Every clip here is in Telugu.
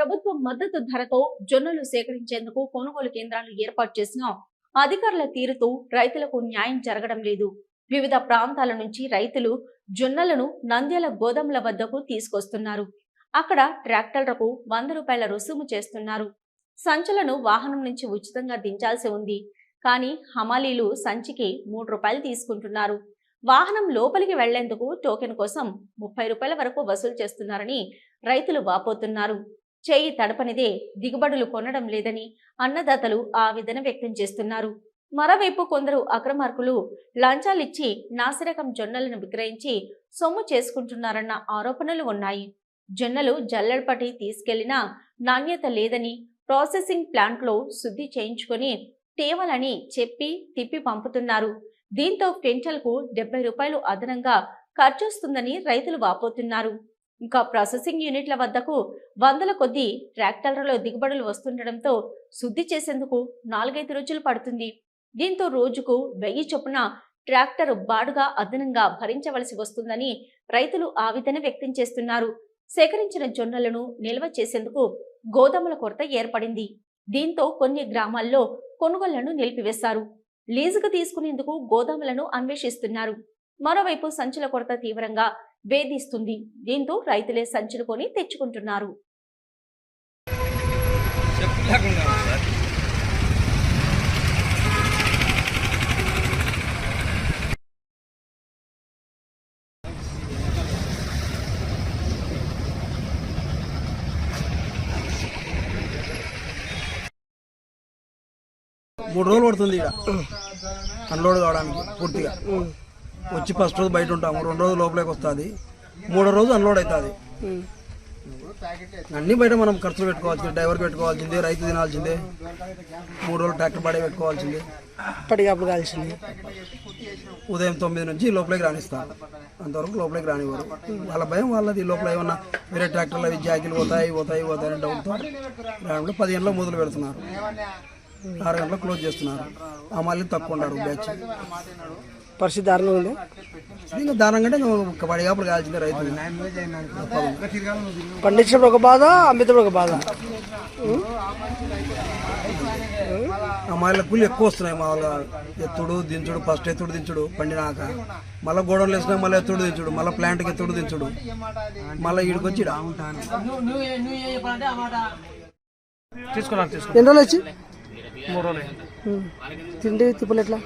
ప్రభుత్వ మద్దతు ధరతో జొన్నలు సేకరించేందుకు కొనుగోలు కేంద్రాలు ఏర్పాటు చేసిన అధికారుల తీరుతో రైతులకు న్యాయం జరగడం లేదు. వివిధ ప్రాంతాల నుంచి రైతులు జొన్నలను నంద్యాల గోదాముల వద్దకు తీసుకొస్తున్నారు. అక్కడ ట్రాక్టర్లకు వంద రూపాయల రుసుము చేస్తున్నారు. సంచులను వాహనం నుంచి ఉచితంగా దించాల్సి ఉంది. కానీ హమాలీలు సంచికి మూడు రూపాయలు తీసుకుంటున్నారు. వాహనం లోపలికి వెళ్ళేందుకు టోకెన్ కోసం ముప్పై రూపాయల వరకు వసూలు చేస్తున్నారని రైతులు వాపోతున్నారు. చేయి తడపనిదే దిగుబడులు కొనడం లేదని అన్నదాతలు ఆవేదన వ్యక్తం చేస్తున్నారు. మరోవైపు కొందరు అక్రమార్కులు లంచాలిచ్చి నాసిరకం జొన్నలను విక్రయించి సొమ్ము చేసుకుంటున్నారన్న ఆరోపణలు ఉన్నాయి. జొన్నలు జల్లెడపటి తీసుకెళ్ళినా నాణ్యత లేదని ప్రాసెసింగ్ ప్లాంట్లో శుద్ధి చేయించుకొని తేవాలని చెప్పి తిప్పి పంపుతున్నారు. దీంతో క్వింటల్కు డెబ్బై రూపాయలు అదనంగా ఖర్చొస్తుందని రైతులు వాపోతున్నారు. ఇంకా ప్రాసెసింగ్ యూనిట్ల వద్దకు వందల కొద్దీ ట్రాక్టర్లలో దిగుబడులు వస్తుండటంతో శుద్ధి చేసేందుకు నాలుగైదు రోజులు పడుతుంది. దీంతో రోజుకు వెయ్యి చొప్పున ట్రాక్టర్ బాడుగా అదనంగా భరించవలసి వస్తుందని రైతులు ఆవేదన వ్యక్తం చేస్తున్నారు. సేకరించిన జొన్నలను నిల్వ చేసేందుకు గోదాముల కొరత ఏర్పడింది. దీంతో కొన్ని గ్రామాల్లో కొనుగోళ్ళను నిలిపివేశారు. లీజుకు తీసుకునేందుకు గోదాములను అన్వేషిస్తున్నారు. మరోవైపు సంచుల కొరత తీవ్రంగా వేధిస్తుంది. దీంతో రైతులే సంచులు కొని తెచ్చుకుంటున్నారు. మూడు రోజులు పడుతుంది ఇక్కడ అన్లోడ్ కావడానికి పూర్తిగా. వచ్చి ఫస్ట్ రోజు బయట ఉంటాము రెండు రోజులు లోపలికి వస్తుంది. మూడో రోజు అన్లోడ్ అవుతుంది అన్నీ బయట మనం ఖర్చులు పెట్టుకోవాల్సిందే. డ్రైవర్కి పెట్టుకోవాల్సిందే రైతు తినాల్సిందే. మూడు రోజులు ట్రాక్టర్ బాడీ పెట్టుకోవాల్సిందే. అప్పటికప్పుడు కాల్సింది. ఉదయం తొమ్మిది నుంచి లోపలికి రాణిస్తారు అంతవరకు లోపలికి రానివ్వరు. వాళ్ళ భయం వాళ్ళది. లోపల ఏమన్నా వేరే ట్రాక్టర్లు అవి జాకీలు పోతాయి పోతాయి పోతాయి అని డౌట్తో రావడంలో పది గంటలకు మొదలు పెడుతున్నారు. ఆరు గంటలకు క్లోజ్ చేస్తున్నారు. ఆ మళ్ళీ తక్కువ ఉన్నారు బ్యాచ్ పరిస్థితి దారుణంగా ఉంది. దానం కంటే ఒక పడిగాపులు కాల్చిందే రైతులు పండించినప్పుడు ఒక బాధ అమ్మినప్పుడు ఒక బాధ. అమ్మాయిల కూలి ఎక్కువ వస్తున్నాయి మామూలుగా ఎత్తుడు దించుడు ఫస్ట్ ఎత్తుడు దించుడు పండినాక. మళ్ళీ గోడౌన్లు వేసినా మళ్ళీ ఎత్తుడు దించుడు మళ్ళీ ప్లాంట్కి ఎత్తుడు దించుడు. మళ్ళీ ఈడికొచ్చి ఈడ. తీసుకున్నాను తీసుకున్నాను. ఎన్ని రోజులు వచ్చి? మూడు రోజులు. తిండి తిప్పులు ఎట్లా?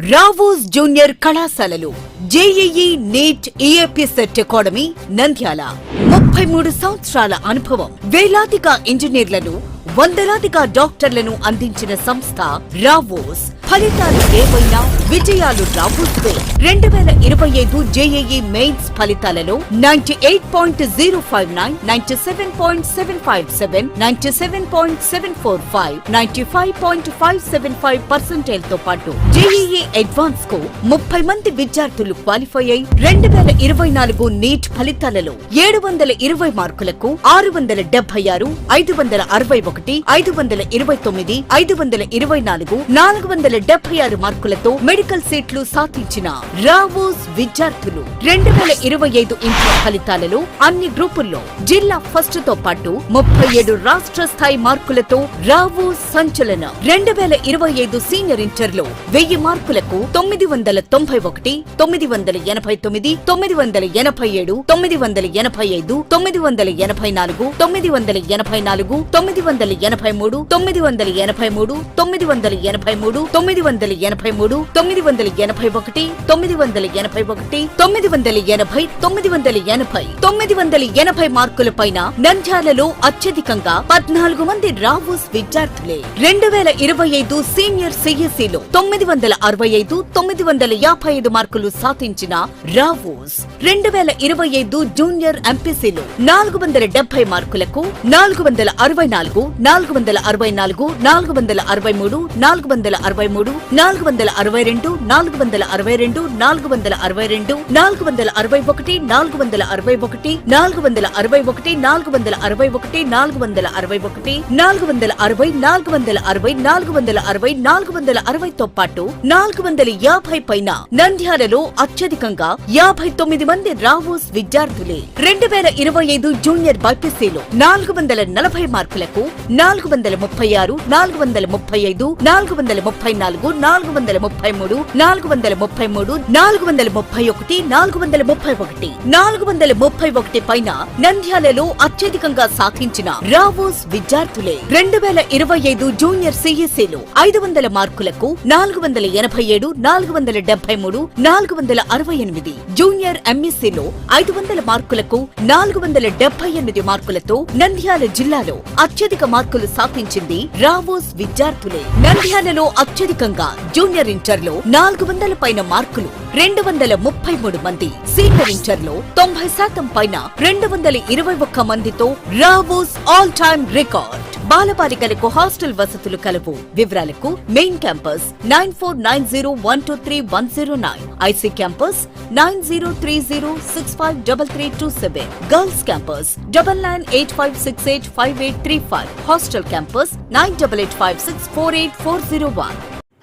రావోస్ జూనియర్ కళాశాలలు JEE NEET EAP CET academy Nandyal. ముప్పై మూడు సంవత్సరాల అనుభవం. వేలాదిగా ఇంజనీర్లను వందలాదిగా డాక్టర్లను అందించిన సంస్థ రావోస్. ఫలితాలు ఏవైనా విజయాలు రావోస్వే రెండు వేల ఇరవై ఐదు జేఏఈ మెయిన్స్ ఫలితాలలో ninety eight point zero five nine ninety seven point seven five seven ninety seven point seven four five ninety five point five seven five పర్సెంటేజ్తో పాటు జేఈఈ అడ్వాన్స్కు ముప్పై మంది విద్యార్థులు క్వాలిఫై అయి రెండు వేల ఇరవై నాలుగు నీట్ ఫలితాలలో ఏడు వందల ఇరవై మార్కులకు ఆరు వందల డెబ్బై ఆరు ఐదు వందల అరవై ఒకటి ఐదు వందల ఇరవై తొమ్మిది ఐదు వందల ఇరవై నాలుగు నాలుగు వందల డెబ్బై ఆరు మార్కులతో మెడికల్ సీట్లు సాధించిన రావోస్ విద్యార్థులు రెండు వేల ఇరవై ఐదు ఇంటర్ ఫలితాలలో అన్ని గ్రూపుల్లో జిల్లా ఫస్ట్తో పాటు ముప్పై ఏడు రాష్ట్ర స్థాయి మార్కులతో రావోస్ సంచలన రెండు వేల ఇరవై ఐదు సీనియర్ ఇంటర్లో వెయ్యి మార్కులకు తొమ్మిది వందల తొంభై ఒకటి తొమ్మిది వందల ఎనభై తొమ్మిది తొమ్మిది వందల ఎనభై ఏడు తొమ్మిది వందల ఎనభై ఐదు తొమ్మిది వందల ఎనభై నాలుగు తొమ్మిది వందల ఎనభై నాలుగు తొమ్మిది వందల ఎనభై మూడు తొమ్మిది వందల ఎనభై మూడు తొమ్మిది వందల ఎనభై మూడు తొమ్మిది వందల ఎనభై మూడు తొమ్మిది వందల ఎనభై ఒకటి తొమ్మిది వందల ఎనభై ఒకటి తొమ్మిది వందల ఎనభై తొమ్మిది వందల ఎనభై. తొమ్మిది వందల ఎనభై మార్కుల పైన నంద్యాలలో అత్యధికంగా పద్నాలుగు మంది రావోస్ విద్యార్థులే. రెండు వేల ఇరవై ఐదు సీనియర్ సిఎస్ఈలో తొమ్మిది వందల అరవై ఐదు తొమ్మిది వందల యాభై ఐదు మార్కులు సాధించిన రావోస్. రెండు వేల ఇరవై ఐదు జూనియర్ ఎంపీసీలో నాలుగు వందల డెబ్బై మార్కులకు నాలుగు వందల అరవై నాలుగు నాలుగు వందల అరవై నాలుగు నాలుగు వందల అరవై మూడు నాలుగు వందల అరవై మూడు నాలుగు వందల అరవై రెండు నాలుగు వందల అరవై రెండు నాలుగు వందల అరవై రెండు నాలుగు వందల అరవై ఒకటి నాలుగు వందల అరవై ఒకటి నాలుగు వందల అరవై ఒకటి నాలుగు వందల అరవై ఒకటి నాలుగు వందల అరవై ఒకటి నాలుగు వందల అరవై నాలుగు వందల అరవై నాలుగు వందల అరవై నాలుగు వందల అరవైతో పాటు నాలుగు వందల యాభై పైన నంద్యాలలో అత్యధికంగా యాభై తొమ్మిది మంది రావోస్ విద్యార్థులే రెండు వేల ఇరవై ఐదు జూనియర్ బైపీసీలో నాలుగు వందల నలభై మార్కులకు నాలుగు వందల ముప్పై ఆరు నాలుగు వందల ముప్పై ఐదు నాలుగు వందల ముప్పై నాలుగు నాలుగు వందల ముప్పై మూడు నాలుగు వందల ముప్పై మూడు నాలుగు వందల ముప్పై ఒకటి నాలుగు వందల ముప్పై ఒకటి. నాలుగు వందల ముప్పై ఒకటి పైన నంద్యాలలో అత్యధికంగా సాధించిన రావోస్ విద్యార్థులే రెండు వేల ఇరవై ఐదు జూనియర్ సిఎస్ఈలో ఐదు వందల మార్కులకు నాలుగు వందల ఎనభై ఏడు నాలుగు వందల డెబ్బై మూడు నాలుగు వందల అరవై ఎనిమిది. జూనియర్ ఎంఎస్సీలో ఐదు వందల మార్కులకు నాలుగు వందల డెబ్బై ఎనిమిది మార్కులతో నంద్యాల జిల్లాలో అత్యధిక మార్కులు సాధించింది రావోస్ విద్యార్థులే. నంద్యాలలో అత్యధిక అత్యధికంగా జూనియర్ ఇంటర్లో నాలుగు వందల పైన మార్కులు రెండు వందల ముప్పై మూడు మంది. సీనియర్ ఇంటర్లో తొంభై శాతం పైన రెండు వందల ఇరవై ఒక్క మందితో రావోస్ ఆల్ టైమ్ రికార్డ్. బాలబాలికలకు హాస్టల్ వసతులు కలవు. వివరాలకు main campus nine four nine zero one two three one zero nine. IC campus nine zero three zero six five double three two seven. Girls campus double nine eight five six eight five eight three five. Hostel campus nine double eight five six four eight four zero one.